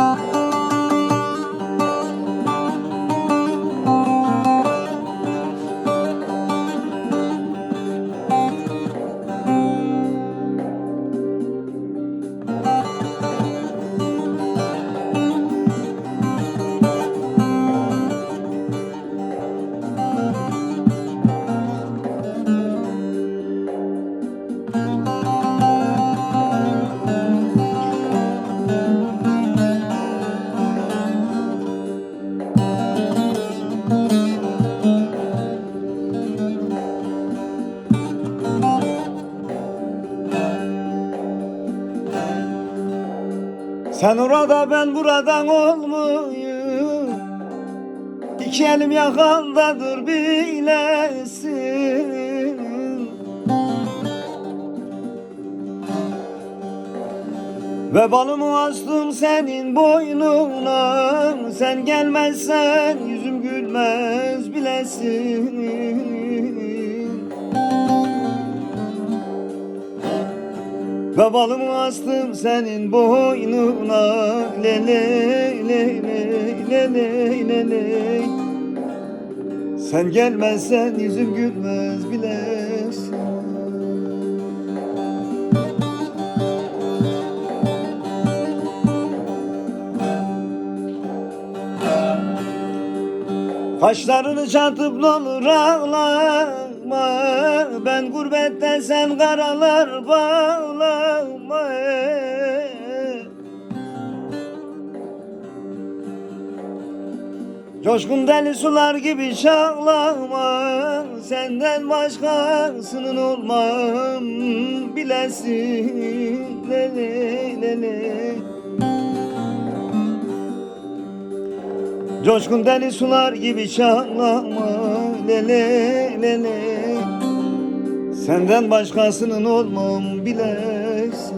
Música Sen orada ben buradan olmuyum İki elim yakandadır bilesin. Ve balımı astım senin boynuna. Sen gelmezsen yüzüm gülmez bilesin Ve balımı astım senin boynuna. Le le le le le le le Sen gelmezsen yüzüm gülmez bilesin. Kaşlarını çatıp ne olur ağlama Ben gurbette sen karalar bağlama. Coşkun deli sular gibi çağlama Senden başkasının olmam bilesin. Le le le le Coşkun deli sular gibi çağlama le le le le Senden başkasının olmam bilesin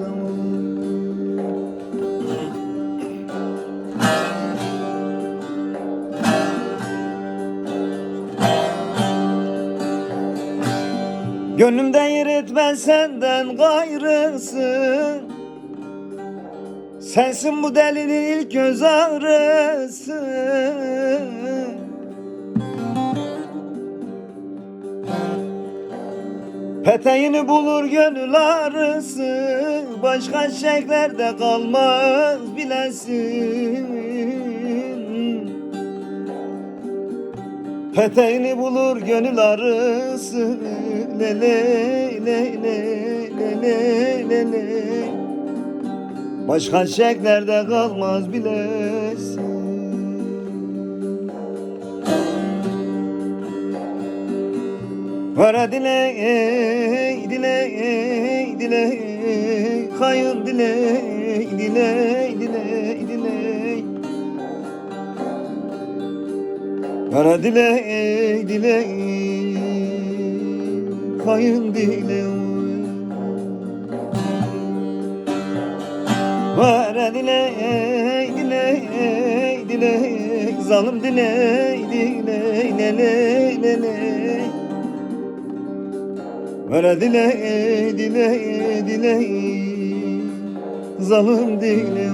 Gönlümden yer etmez senden gayrısı. Sensin bu delinin ilk göz ağrısı Peteğini bulur gönül ağrısı Başka şeklerde kalmaz bilesin. Peteğini bulur gönül ağrısı Le le le le le le le le. Başka şeklerde kalmaz bilesin Vara dile dile dile. Kayın dile dile dile dile. Vara dile dile. Kayın dile. Vara dile dile dile. Zalim dile dile dile dile Vara dile dile dile. Zalim dile